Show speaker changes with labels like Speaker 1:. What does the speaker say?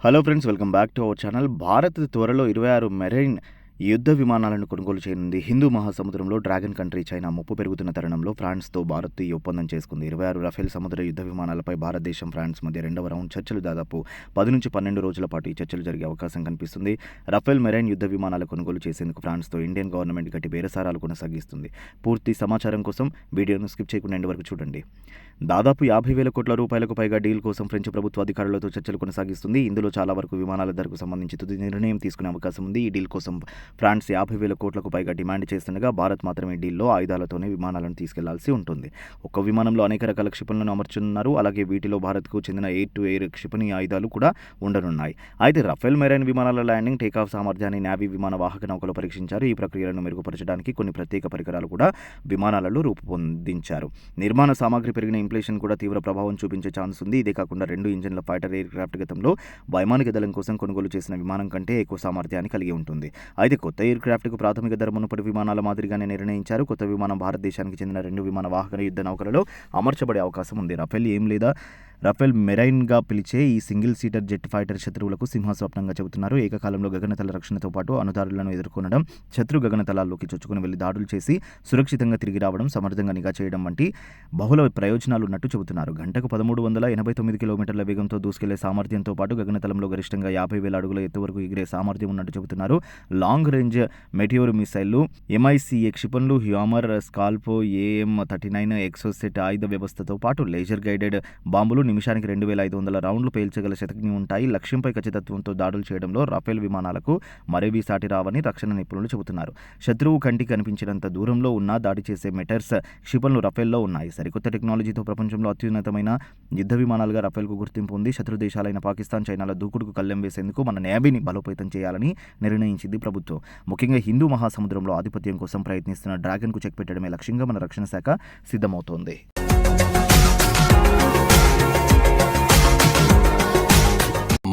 Speaker 1: Hello friends welcome back to our channel Bharat త్వరలో ఇరవై ఆరు మెరైన్ యుద్ధ విమానాలను కొనుగోలు చేయనుంది. హిందూ మహాసముద్రంలో డ్రాగన్ కంట్రీ చైనా ముప్పు పెరుగుతున్న తరుణంలో ఫ్రాన్స్తో భారత్ ఈ ఒప్పందం చేసుకుంది. ఇరవై ఆరు రఫేల్ సముద్ర యుద్ధ విమానాలపై భారతదేశం ఫ్రాన్స్ మధ్య రెండవ రౌండ్ చర్చలు దాదాపు పది నుంచి పన్నెండు రోజుల పాటు ఈ చర్చలు జరిగే అవకాశం కనిపిస్తుంది. రఫేల్ మెరైన్ యుద్ధ విమానాల కొనుగోలు చేసేందుకు ఫ్రాన్స్తో ఇండియన్ గవర్నమెంట్ గట్టి బేరసారాలు కొనసాగిస్తుంది. పూర్తి సమాచారం కోసం వీడియోను స్కిప్ చేయకుండా ఎండ్ వరకు చూడండి. దాదాపు యాభై వేల కోట్ల రూపాయలకు పైగా డీల్ కోసం ఫ్రెంచ్ ప్రభుత్వ అధికారులతో చర్చలు కొనసాగిస్తుంది. ఇందులో చాలా వరకు విమానాల ధరకు సంబంధించి తుది నిర్ణయం తీసుకునే అవకాశం ఉంది. ఈ డీల్ కోసం ఫ్రాన్స్ యాభై వేల కోట్లకు పైగా డిమాండ్ చేస్తుండగా భారత్ మాత్రమే డీల్లో ఆయుధాలతోనే విమానాలను తీసుకెళ్ళాల్సి ఉంటుంది. ఒక్క విమానంలో అనేక రకాల క్షిపణులను అమర్చున్నారు అలాగే వీటిలో భారత్కు చెందిన ఎయిర్ టు ఎయిర్ క్షిపణి ఆయుధాలు కూడా ఉండనున్నాయి. అయితే రఫేల్ మెరైన్ విమానాల ల్యాండింగ్ టేకాఫ్ సామర్థ్యాన్ని నావీ విమాన వాహక నౌకలు పరీక్షించారు. ఈ ప్రక్రియలను మెరుగుపరచడానికి కొన్ని ప్రత్యేక పరికరాలు కూడా విమానాలలో రూపొందించారు. నిర్మాణ సామాగ్రి పెరిగిన ఇన్ఫ్లేషన్ కూడా తీవ్ర ప్రభావం చూపించే ఛాన్స్ ఉంది. ఇదే కాకుండా రెండు ఇంజన్ల ఫైటర్ ఎయిర్ క్రాఫ్ట్ గతంలో వైమానిక దళం కోసం కొనుగోలు చేసిన విమానం కంటే ఎక్కువ సామర్థ్యాన్ని కలిగి ఉంటుంది. అయితే కొత్త ఎయిర్ క్రాఫ్ట్కు ప్రాథమిక ధర మునుపటి విమానాల మాదిరిగానే నిర్ణయించారు. కొత్త విమానం భారతదేశానికి చెందిన రెండు విమాన వాహక యుద్ధ నౌకలలో అమర్చబడే అవకాశం ఉంది. రఫేల్ ఏం లేదా? రఫేల్ మెరైన్గా పిలిచే ఈ సింగిల్ సీటర్ జెట్ ఫైటర్ శత్రువులకు సింహస్వప్నంగా చెబుతున్నారు. ఏకకాలంలో గగనతల రక్షణతో పాటు అనుదారులను ఎదుర్కొనడం శత్రు గగనతలాల్లోకి చొచ్చుకుని వెళ్ళి దాడులు చేసి సురక్షితంగా తిరిగి రావడం సమర్థంగా నిఘా చేయడం వంటి బహుళ ప్రయోజనాలు ఉన్నట్టు చెబుతున్నారు. గంటకు పదమూడు వందల ఎనభై తొమ్మిది కిలోమీటర్ల వేగంతో దూసుకెళ్ళే సామర్థ్యంతో పాటు గగనతలంలో గరిష్టంగా యాభై వేల అడుగుల ఎత్తు వరకు ఎగిరే సామర్థ్యం ఉన్నట్టు చెబుతున్నారు. లాంగ్ రేంజ్ మెటియోర్ మిసైళ్ళు ఎంఐసిఏ క్షిపణులు humour స్కాల్పో AM thirty nine Exocet ఆయుధ వ్యవస్థతో పాటు లేజర్ గైడెడ్ బాంబులు నిమిషానికి రెండు వేల ఐదు వందల రౌండ్లు పేల్చగల శతజ్ఞి ఉంటాయి. లక్ష్యంపై ఖచ్చితత్వంతో దాడులు చేయడంలో రఫేల్ విమానాలకు మరేవీ సాటి రావని రక్షణ నిపుణులు చెబుతున్నారు. శత్రువు కంటికి కనిపించినంత దూరంలో ఉన్న దాడి చేసే మెటర్స్ క్షిపణులు రఫేల్లో ఉన్నాయి. సరికొత్త టెక్నాలజీతో ప్రపంచంలో అత్యున్నతమైన యుద్ధ విమానాలుగా రఫేల్కు గుర్తింపు ఉంది శత్రు దేశాలైన పాకిస్తాన్ చైనాల దూకుడుకు కళ్ళెం వేసేందుకు మన నేవీని బలోపేతం చేయాలని నిర్ణయించింది ప్రభుత్వం. ముఖ్యంగా హిందూ మహాసముద్రంలో ఆధిపత్యం కోసం ప్రయత్నిస్తున్న డ్రాగన్కు చెక్ పెట్టడమే లక్ష్యంగా మన రక్షణ శాఖ సిద్ధమవుతోంది.